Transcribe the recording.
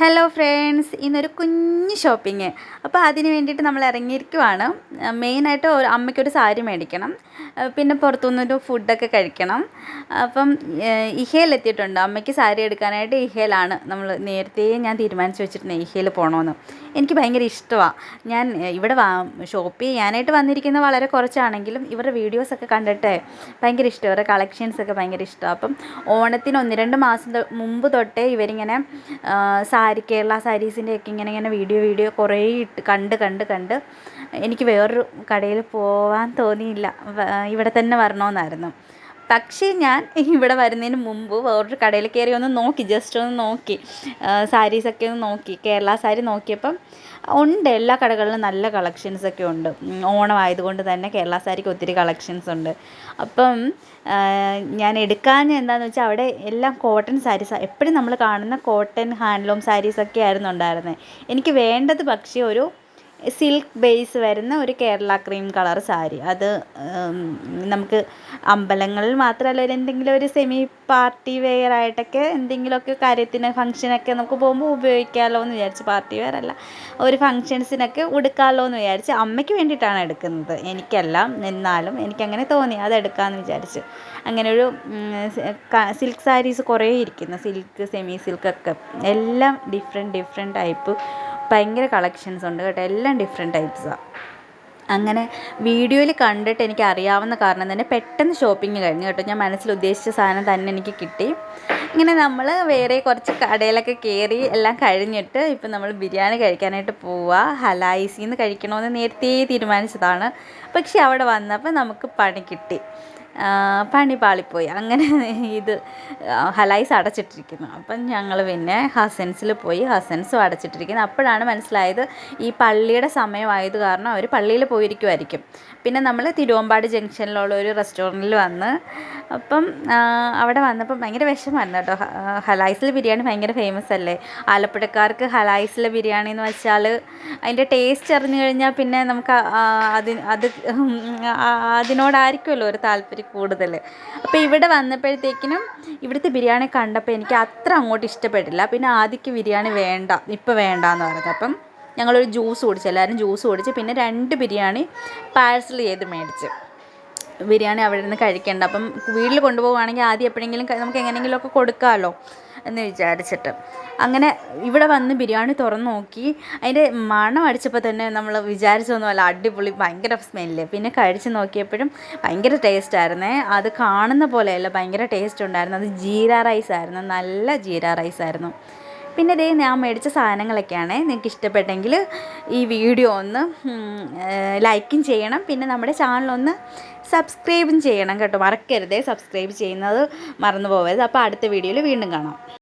Hello friends ഇന്നൊരു കുഞ്ഞ് shopping അപ്പോൾ അതിന് വേണ്ടിയിട്ട് നമ്മൾ ഇറങ്ങിയിരിക്കുവാണ്. മെയിനായിട്ട് ഒരു അമ്മയ്ക്കൊരു സാരി മേടിക്കണം. പിന്നെ പുറത്തുനിന്നൊരു ഫുഡൊക്കെ കഴിക്കണം. അപ്പം ഇഹയിലെത്തിയിട്ടുണ്ട് അമ്മയ്ക്ക് സാരി എടുക്കാനായിട്ട് ഇഹയിലാണ് നമ്മൾ നേരത്തെ ഞാൻ തീരുമാനിച്ചു വെച്ചിട്ടുണ്ട് ഇഹയിൽ പോകണമെന്ന് എനിക്ക് ഭയങ്കര ഇഷ്ടമാണ് ഞാൻ ഇവിടെ വാ ഷോപ്പ് ചെയ്യാനായിട്ട് വന്നിരിക്കുന്ന വളരെ കുറച്ചാണെങ്കിലും ഇവരുടെ വീഡിയോസൊക്കെ കണ്ടിട്ട് ഭയങ്കര ഇഷ്ടം. ഇവരുടെ കളക്ഷൻസൊക്കെ ഭയങ്കര ഇഷ്ടമാണ് അപ്പം ഓണത്തിന് ഒന്ന് രണ്ട് മാസം മുമ്പ് തൊട്ടേ ഇവരിങ്ങനെ സാരി കേരള സാരീസിന്റെയൊക്കെ ഇങ്ങനെ ഇങ്ങനെ വീഡിയോ വീഡിയോ കുറേ ഇട്ട് കണ്ട് കണ്ട് കണ്ട് എനിക്ക് വേറൊരു കടയിൽ പോവാൻ തോന്നിയില്ല. ഇവിടെ തന്നെ വരണമെന്നായിരുന്നു. പക്ഷേ ഞാൻ ഇവിടെ വരുന്നതിന് മുമ്പ് വേറൊരു കടയിൽ കയറി ഒന്ന് നോക്കി ജസ്റ്റ് ഒന്ന് നോക്കി. സാരീസൊക്കെ ഒന്ന് നോക്കി. കേരള സാരി നോക്കിയപ്പം ഉണ്ട് എല്ലാ കടകളിലും നല്ല കളക്ഷൻസൊക്കെ ഉണ്ട്. ഓണം ആയതുകൊണ്ട് തന്നെ കേരള സാരിക്ക് ഒത്തിരി കളക്ഷൻസ് ഉണ്ട്. അപ്പം ഞാൻ എടുക്കാൻ എന്താണെന്ന് വെച്ചാൽ അവിടെ എല്ലാം കോട്ടൺ സാരീസ് എപ്പോഴും നമ്മൾ കാണുന്ന കോട്ടൺ ഹാൻഡ്ലൂം സാരീസൊക്കെ ആയിരുന്നു ഉണ്ടായിരുന്നത് എനിക്ക് വേണ്ടത് പക്ഷേ ഒരു സിൽക്ക് ബേസ് വരുന്ന ഒരു കേരള ക്രീം കളർ സാരി. അത് നമുക്ക് അമ്പലങ്ങളിൽ മാത്രമല്ല ഒരു എന്തെങ്കിലും ഒരു സെമി പാർട്ടി വെയർ ആയിട്ടൊക്കെ എന്തെങ്കിലുമൊക്കെ കാര്യത്തിന് ഫംഗ്ഷനൊക്കെ നമുക്ക് പോകുമ്പോൾ ഉപയോഗിക്കാമല്ലോ എന്ന് വിചാരിച്ച് പാർട്ടി വെയർ അല്ല ഒരു ഫംഗ്ഷൻസിനൊക്കെ ഉടുക്കാമല്ലോ എന്ന് വിചാരിച്ച് അമ്മയ്ക്ക് വേണ്ടിയിട്ടാണ് എടുക്കുന്നത്. എനിക്കല്ല എന്നാലും എനിക്കങ്ങനെ തോന്നി അത് എടുക്കാമെന്ന് വിചാരിച്ച്. അങ്ങനെ ഒരു സിൽക്ക് സാരീസ് കുറേ ഇരിക്കുന്നു. സിൽക്ക് സെമി സിൽക്കൊക്കെ എല്ലാം ഡിഫറെന്റ് ഡിഫറെന്റ് ടൈപ്പ് ഭയങ്കര കളക്ഷൻസ് ഉണ്ട് കേട്ടോ. എല്ലാം ഡിഫറെന്റ് ടൈപ്സാണ് അങ്ങനെ വീഡിയോയിൽ കണ്ടിട്ട് എനിക്ക് അറിയാവുന്ന കാരണം തന്നെ പെട്ടെന്ന് ഷോപ്പിംഗ് കഴിഞ്ഞു കേട്ടോ. ഞാൻ മനസ്സിൽ ഉദ്ദേശിച്ച സാധനം തന്നെ എനിക്ക് കിട്ടി. ഇങ്ങനെ നമ്മൾ വേറെ കുറച്ച് കടയിലൊക്കെ കയറി എല്ലാം കഴിഞ്ഞിട്ട് ഇപ്പം നമ്മൾ ബിരിയാണി കഴിക്കാനായിട്ട് പോവുക ഹലായിസിൽ നിന്ന് കഴിക്കണമെന്ന് നേരത്തെ തീരുമാനിച്ചതാണ്. പക്ഷേ അവിടെ വന്നപ്പോൾ നമുക്ക് പണി കിട്ടി. പണി പാളിപ്പോയി. അങ്ങനെ ഇത് ഹലൈസ് അടച്ചിട്ടിരിക്കുന്നു. അപ്പം ഞങ്ങൾ പിന്നെ ഹസൻസിൽ പോയി ഹസൻസും അടച്ചിട്ടിരിക്കുന്നു. അപ്പോഴാണ് മനസ്സിലായത് ഈ പള്ളിയുടെ സമയമായത് കാരണം അവർ പള്ളിയിൽ പോയിരിക്കുമായിരിക്കും പിന്നെ നമ്മൾ തിരുവമ്പാടി ജംഗ്ഷനിലുള്ള ഒരു റെസ്റ്റോറന്റിൽ വന്ന് അപ്പം അവിടെ വന്നപ്പം ഭയങ്കര വിഷമമായിരുന്നു കേട്ടോ. ഹലായിസിലെ ബിരിയാണി ഭയങ്കര ഫേമസ് അല്ലേ? ആലപ്പുഴക്കാർക്ക് ഹലായിസിലെ ബിരിയാണി എന്ന് വെച്ചാൽ അതിന്റെ ടേസ്റ്റ് അറിഞ്ഞു കഴിഞ്ഞാൽ പിന്നെ നമുക്ക് അതി അത് അതിനോടായിരിക്കുമല്ലോ ഒരു താല്പര്യം കൂടുതൽ. അപ്പോൾ ഇവിടെ വന്നപ്പോഴത്തേക്കിനും ഇവിടുത്തെ ബിരിയാണി കണ്ടപ്പോൾ എനിക്ക് അത്ര അങ്ങോട്ട് ഇഷ്ടപ്പെട്ടില്ല. പിന്നെ ആദ്യക്ക് ബിരിയാണി വേണ്ട ഇപ്പോൾ വേണ്ടാന്ന് പറഞ്ഞത്. അപ്പം ഞങ്ങളൊരു ജ്യൂസ് കുടിച്ചു എല്ലാവരും ജ്യൂസ് കുടിച്ച് പിന്നെ രണ്ട് ബിരിയാണി പാഴ്സൽ ചെയ്ത് മേടിച്ച്. ബിരിയാണി അവിടെ നിന്ന് കഴിക്കേണ്ട. അപ്പം വീട്ടിൽ കൊണ്ടുപോകുകയാണെങ്കിൽ ആദ്യം എപ്പോഴെങ്കിലും നമുക്ക് എങ്ങനെയെങ്കിലുമൊക്കെ കൊടുക്കാമല്ലോ എന്ന് വിചാരിച്ചിട്ട്. അങ്ങനെ ഇവിടെ വന്ന് ബിരിയാണി തുറന്ന് നോക്കി. അതിന്റെ മണം അടിച്ചപ്പോൾ തന്നെ നമ്മൾ വിചാരിച്ചൊന്നുമല്ല അടിപൊളി ഭയങ്കര സ്മെല്ല്. പിന്നെ കഴിച്ച് നോക്കിയപ്പോഴും ഭയങ്കര ടേസ്റ്റ് ആയിരുന്നേ. അത് കാണുന്ന പോലെയല്ല ഭയങ്കര ടേസ്റ്റ് ഉണ്ടായിരുന്നു. അത് ജീര റൈസ് ആയിരുന്നു. നല്ല ജീര റൈസ് ആയിരുന്നു. പിന്നെ ഇതേ ഞാൻ മേടിച്ച സാധനങ്ങളൊക്കെയാണ്. നിങ്ങൾക്ക് ഇഷ്ടപ്പെട്ടെങ്കിൽ ഈ വീഡിയോ ഒന്ന് ലൈക്കും ചെയ്യണം. പിന്നെ നമ്മുടെ ചാനലൊന്ന് സബ്സ്ക്രൈബും ചെയ്യണം കേട്ടോ. മറക്കരുതേ സബ്സ്ക്രൈബ് ചെയ്യുന്നത് മറന്നു പോകരുത് അപ്പോൾ അടുത്ത വീഡിയോയിൽ വീണ്ടും കാണാം.